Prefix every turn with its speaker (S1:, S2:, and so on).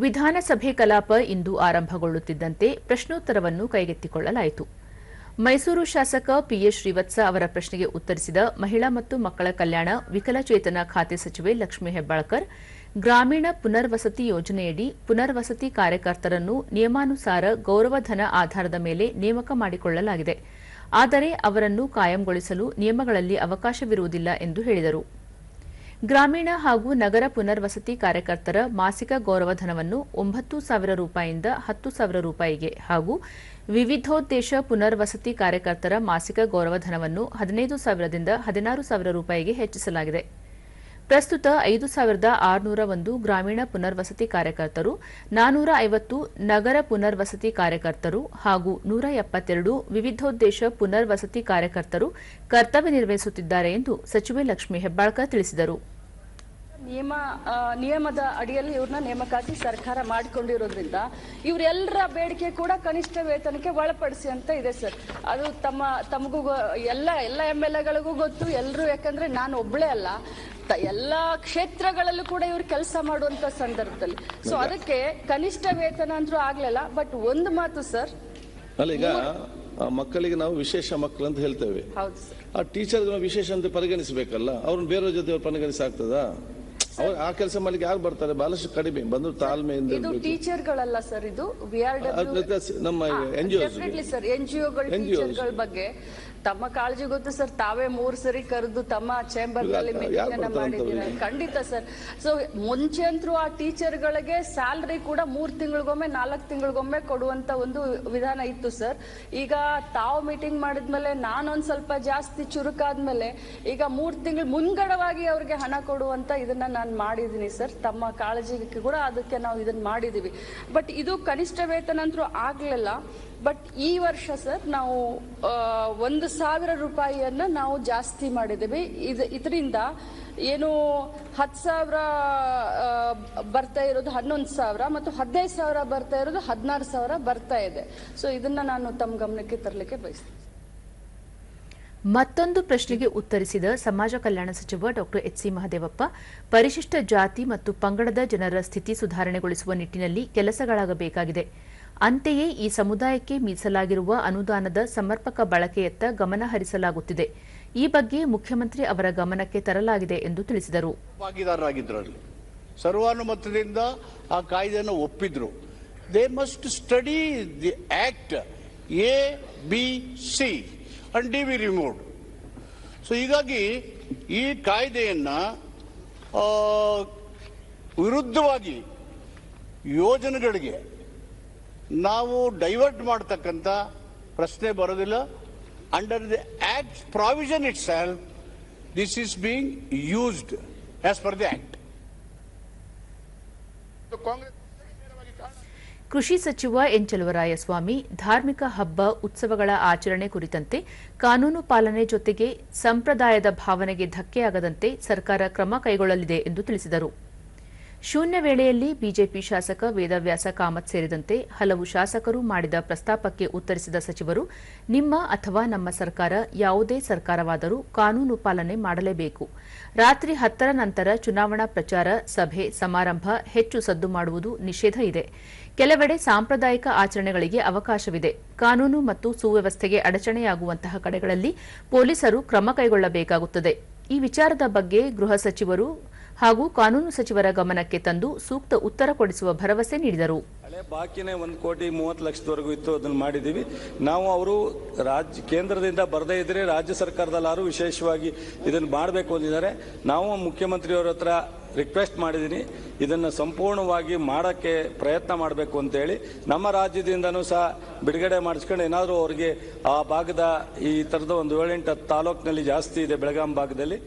S1: ವಿಧಾನಸಭೆ ಕಲಾಪ ಇಂದು ಆರಂಭಗೊಳ್ಳುತ್ತಿದ್ದಂತೆ ಪ್ರಶ್ನೋತ್ತರವನ್ನು ಕೈಗೆತ್ತಿಕೊಳ್ಳಲಾಯಿತು. ಮೈಸೂರು ಶಾಸಕ ಪಿಎಸ್ ಶ್ರೀವತ್ಸ ಅವರ ಪ್ರಶ್ನೆಗೆ ಉತ್ತರಿಸಿದ ಮಹಿಳಾ ಮತ್ತು ಮಕ್ಕಳ ಕಲ್ಯಾಣ, ವಿಕಲಚೇತನ ಖಾತೆ ಸಚಿವೆ ಲಕ್ಷ್ಮೀ ಹೆಬ್ಬಾಳ್ಕರ್, ಗ್ರಾಮೀಣ ಪುನರ್ವಸತಿ ಯೋಜನೆಯಡಿ ಪುನರ್ವಸತಿ ಕಾರ್ಯಕರ್ತರನ್ನು ನಿಯಮಾನುಸಾರ ಗೌರವಧನ ಆಧಾರದ ಮೇಲೆ ನೇಮಕ ಮಾಡಿಕೊಳ್ಳಲಾಗಿದೆ. ಆದರೆ ಅವರನ್ನು ಕಾಯಂಗೊಳಿಸಲು ನಿಯಮಗಳಲ್ಲಿ ಅವಕಾಶವಿರುವುದಿಲ್ಲ ಎಂದು ಹೇಳಿದರು. ಗ್ರಾಮೀಣ ಹಾಗೂ ನಗರ ಪುನರ್ವಸತಿ ಕಾರ್ಯಕರ್ತರ ಮಾಸಿಕ ಗೌರವಧನವನ್ನು ಒಂಬತ್ತು ಸಾವಿರ ರೂಪಾಯಿಯಿಂದ ಹತ್ತು ಸಾವಿರ ರೂಪಾಯಿಗೆ ಹಾಗೂ ವಿವಿಧೋದ್ದೇಶ ಪುನರ್ವಸತಿ ಕಾರ್ಯಕರ್ತರ ಮಾಸಿಕ ಗೌರವಧನವನ್ನು ಹದಿನೈದು ಸಾವಿರದಿಂದ ಹದಿನಾರು ಸಾವಿರ ರೂಪಾಯಿಗೆ ಹೆಚ್ಚಿಸಲಾಗಿದೆ. ಪ್ರಸ್ತುತ ಐದು ಸಾವಿರದ ಆರುನೂರ ಒಂದು ಗ್ರಾಮೀಣ ಪುನರ್ವಸತಿ ಕಾರ್ಯಕರ್ತರು, ನಾನೂರ ಐವತ್ತು ನಗರ ಪುನರ್ವಸತಿ ಕಾರ್ಯಕರ್ತರು ಹಾಗೂ ನೂರ ಎಪ್ಪತ್ತೆರಡು ವಿವಿಧೋದ್ದೇಶ ಪುನರ್ವಸತಿ ಕಾರ್ಯಕರ್ತರು ಕರ್ತವ್ಯ ನಿರ್ವಹಿಸುತ್ತಿದ್ದಾರೆ ಎಂದು ಸಚಿವೆ ಲಕ್ಷ್ಮೀ ಹೆಬ್ಬಾಳ್ಕರ್ ತಿಳಿಸಿದರು.
S2: ನಿಯಮ ನಿಯಮದ ಅಡಿಯಲ್ಲಿ ಇವ್ರನ್ನ ನೇಮಕಾತಿ ಸರ್ಕಾರ ಮಾಡಿಕೊಂಡಿರೋದ್ರಿಂದ ಇವರೆಲ್ಲರ ಬೇಡಿಕೆ ಕೂಡ ಕನಿಷ್ಠ ವೇತನಕ್ಕೆ ಒಳಪಡಿಸಿ ಅಂತ ಇದೆ ಸರ್. ಅದು ತಮ್ಮ ತಮಗೂ ಎಲ್ಲ ಎಲ್ಲ ಎಂ ಎಲ್ ಎಗಳಿಗೂ ಗೊತ್ತು ಎಲ್ಲರೂ ಯಾಕಂದ್ರೆ ನಾನು ಒಬ್ಳೇ ಅಲ್ಲ. ಎಲ್ಲ ಕ್ಷೇತ್ರಗಳಲ್ಲೂ ಕೂಡ ಇವ್ರು ಕೆಲಸ ಮಾಡುವಂತ ಸಂದರ್ಭದಲ್ಲಿ. ಸೊ ಅದಕ್ಕೆ ಕನಿಷ್ಠ ವೇತನ ಅಂದ್ರೂ ಆಗ್ಲಿಲ್ಲ ಬಟ್ ಒಂದು ಮಾತು ಸರ್.
S3: ಅಲ್ಲ ಈಗ ಮಕ್ಕಳಿಗೆ ನಾವು ವಿಶೇಷ ಮಕ್ಕಳು ಅಂತ ಹೇಳ್ತೇವೆ. ಆ ಟೀಚರ್ ವಿಶೇಷ ಅಂತ ಪರಿಗಣಿಸಬೇಕಲ್ಲ ಅವ್ರನ್ನ ಬೇರೆಯವ್ರ ಜೊತೆ ಪರಿಗಣಿಸ ಪರಿಗಣಿಸಾಗ್ತದಾ ಅವ್ರು ಆ ಕೆಲಸ ಮಾಡ್ಲಿಕ್ಕೆ ಯಾರು ಬರ್ತಾರೆ ಬಹಳಷ್ಟು ಕಡಿಮೆ ಬಂದು ತಾಳ್ಮೆಯಿಂದ
S2: ಇದು. ಟೀಚರ್ಗಳಲ್ಲ ಸರ್ ಇದು
S3: ನಮ್ಮ ಎನ್ ಜಿ.
S2: ಟೀಚರ್ಗಳ ಬಗ್ಗೆ ತಮ್ಮ ಕಾಳಜಿ ಗೊತ್ತು ಸರ್ ತಾವೇ ಮೂರ್ ಸರಿ ಕರೆದು ತಮ್ಮ
S3: ಚೇಂಬರ್ನಲ್ಲಿ
S2: ಮೀಟಿಂಗ್ ಅನ್ನ ಮಾಡಿದ್ದೀರಾ? ಖಂಡಿತ ಸರ್. ಸೊ ಮುಂಚೆ ಅಂತೂ ಆ ಟೀಚರ್ಗಳಿಗೆ ಸ್ಯಾಲ್ರಿ ಕೂಡ ಮೂರ್ ತಿಂಗಳಿಗೊಮ್ಮೆ ನಾಲ್ಕು ತಿಂಗಳಿಗೊಮ್ಮೆ ಕೊಡುವಂತ ಒಂದು ವಿಧಾನ ಇತ್ತು ಸರ್. ಈಗ ತಾವು ಮೀಟಿಂಗ್ ಮಾಡಿದ್ಮೇಲೆ ನಾನೊಂದ್ ಸ್ವಲ್ಪ ಜಾಸ್ತಿ ಚುರುಕಾದ್ಮೇಲೆ ಈಗ ಮೂರ್ ತಿಂಗಳು ಮುಂಗಡವಾಗಿ ಅವ್ರಿಗೆ ಹಣ ಕೊಡುವಂತ ಇದನ್ನ ನಾನು ಮಾಡಿದೀನಿ ಸರ್. ತಮ್ಮ ಕಾಳಜಿಗೆ ಕೂಡ ಅದಕ್ಕೆ ನಾವು ಇದನ್ನ ಮಾಡಿದೀವಿ ಬಟ್ ಇದು ಕನಿಷ್ಠ ವೇತನ ಅಂತೂ ಆಗ್ಲಿಲ್ಲ. ಬಟ್ ಈ ವರ್ಷ ಸರ್ ನಾವು ಒಂದು ಸಾವಿರ ರೂಪಾಯಿಯನ್ನ ನಾವು ಜಾಸ್ತಿ ಮಾಡಿದ್ದೇವೆ. ಇದು, ಇದರಿಂದ ಏನು ಹತ್ತು ಸಾವಿರ ಬರ್ತಾ ಇರೋದು ಹನ್ನೊಂದು ಸಾವಿರ ಮತ್ತು ಹದಿನೈದು ಸಾವಿರ ಬರ್ತಾ ಇರೋದು ಹದಿನಾರು ಸಾವಿರ ಬರ್ತಾ ಇದೆ. ಸೊ ಇದನ್ನ ನಾನು ತಮ್ಮ ಗಮನಕ್ಕೆ ತರಲಿಕ್ಕೆ ಬಯಸ್ತೀನಿ.
S1: ಮತ್ತೊಂದು ಪ್ರಶ್ನೆಗೆ ಉತ್ತರಿಸಿದ ಸಮಾಜ ಕಲ್ಯಾಣ ಸಚಿವ ಡಾ ಎಚ್ಸಿ ಮಹದೇವಪ್ಪ, ಪರಿಶಿಷ್ಟ ಜಾತಿ ಮತ್ತು ಪಂಗಡದ ಜನರ ಸ್ಥಿತಿ ಸುಧಾರಣೆಗೊಳಿಸುವ ನಿಟ್ಟಿನಲ್ಲಿ ಕೆಲಸಗಳಾಗಬೇಕಾಗಿದೆ. ಅಂತೆಯೇ ಈ ಸಮುದಾಯಕ್ಕೆ ಮೀಸಲಾಗಿರುವ ಅನುದಾನದ ಸಮರ್ಪಕ ಬಳಕೆಯತ್ತ ಗಮನ ಹರಿಸಲಾಗುತ್ತಿದೆ. ಈ ಬಗ್ಗೆ ಮುಖ್ಯಮಂತ್ರಿ ಅವರ ಗಮನಕ್ಕೆ ತರಲಾಗಿದೆ ಎಂದು ತಿಳಿಸಿದರು.
S4: ಸರ್ವಾನುಮತದಿಂದ ಆ ಕಾಯ್ದೆಯನ್ನು ಒಪ್ಪಿದ್ರು. They must study the act A B C and D we removed so ಹೀಗಾಗಿ ಈ ಕಾಯ್ದೆಯನ್ನ ವಿರುದ್ಧವಾಗಿ ಯೋಜನೆಗಳಿಗೆ ನಾವು ಡೈವರ್ಟ್ ಮಾಡತಕ್ಕಂಥ ಪ್ರಶ್ನೆ ಬರೋದಿಲ್ಲ. Under the act provision itself this is being used as per the act
S1: ಕೃಷಿ ಸಚಿವ ಎನ್ ಚಲುವರಾಯಸ್ವಾಮಿ ಧಾರ್ಮಿಕ ಹಬ್ಬ ಉತ್ಸವಗಳ ಆಚರಣೆ ಕುರಿತಂತೆ ಕಾನೂನು ಪಾಲನೆ ಜೊತೆಗೆ ಸಂಪ್ರದಾಯದ ಭಾವನೆಗೆ ಧಕ್ಕೆಯಾಗದಂತೆ ಸರ್ಕಾರ ಕ್ರಮ ಕೈಗೊಳ್ಳಲಿದೆ ಎಂದು ತಿಳಿಸಿದರು. ಶೂನ್ಯ ವೇಳೆಯಲ್ಲಿ ಬಿಜೆಪಿ ಶಾಸಕ ವೇದವ್ಯಾಸ ಕಾಮತ್ ಸೇರಿದಂತೆ ಹಲವು ಶಾಸಕರು ಮಾಡಿದ ಪ್ರಸ್ತಾಪಕ್ಕೆ ಉತ್ತರಿಸಿದ ಸಚಿವರು, ನಿಮ್ಮ ಅಥವಾ ನಮ್ಮ ಸರ್ಕಾರ ಯಾವುದೇ ಸರ್ಕಾರವಾದರೂ ಕಾನೂನು ಪಾಲನೆ ಮಾಡಲೇಬೇಕು. ರಾತ್ರಿ ಹತ್ತರ ನಂತರ ಚುನಾವಣಾ ಪ್ರಚಾರ, ಸಭೆ, ಸಮಾರಂಭ ಹೆಚ್ಚು ಸದ್ದು ಮಾಡುವುದು ನಿಷೇಧ ಇದೆ. ಕೆಲವೆಡೆ ಸಾಂಪ್ರದಾಯಿಕ ಆಚರಣೆಗಳಿಗೆ ಅವಕಾಶವಿದೆ. ಕಾನೂನು ಮತ್ತು ಸುವ್ಯವಸ್ಥೆಗೆ ಅಡಚಣೆಯಾಗುವಂತಹ ಕಡೆಗಳಲ್ಲಿ ಪೊಲೀಸರು ಕ್ರಮ ಕೈಗೊಳ್ಳಬೇಕಾಗುತ್ತದೆ. ಈ ವಿಚಾರದ ಬಗ್ಗೆ ಗೃಹ ಸಚಿವರು ಹಾಗೂ ಕಾನೂನು ಸಚಿವರ ಗಮನಕ್ಕೆ ತಂದು ಸೂಕ್ತ ಉತ್ತರ ಕೊಡಿಸುವ ಭರವಸೆ ನೀಡಿದರು.
S5: ಹಳೆ ಬಾಕಿನೇ ಒಂದು ಕೋಟಿ ಮೂವತ್ತು ಲಕ್ಷದವರೆಗೂ ಇತ್ತು, ಅದನ್ನು ಮಾಡಿದ್ದೀವಿ ನಾವು ಅವರು ರಾಜ್ಯ, ಕೇಂದ್ರದಿಂದ ಬರದೇ ಇದ್ರೆ ರಾಜ್ಯ ಸರ್ಕಾರದಲ್ಲಾರು ವಿಶೇಷವಾಗಿ ಇದನ್ನು ಮಾಡಬೇಕು ಅಂದಿದ್ದಾರೆ. ನಾವು ಮುಖ್ಯಮಂತ್ರಿಯವರ ಹತ್ರ ರಿಕ್ವೆಸ್ಟ್ ಮಾಡಿದ್ದೀನಿ ಇದನ್ನು ಸಂಪೂರ್ಣವಾಗಿ ಮಾಡೋಕ್ಕೆ ಪ್ರಯತ್ನ ಮಾಡಬೇಕು ಅಂತೇಳಿ. ನಮ್ಮ ರಾಜ್ಯದಿಂದನೂ ಸಹ ಬಿಡುಗಡೆ ಮಾಡಿಸ್ಕೊಂಡು ಏನಾದರೂ ಅವರಿಗೆ ಆ ಭಾಗದ ಈ ಥರದ ಒಂದು ಏಳೆಂಟು ತಾಲೂಕಿನಲ್ಲಿ ಜಾಸ್ತಿ ಇದೆ ಬೆಳಗಾಂ ಭಾಗದಲ್ಲಿ.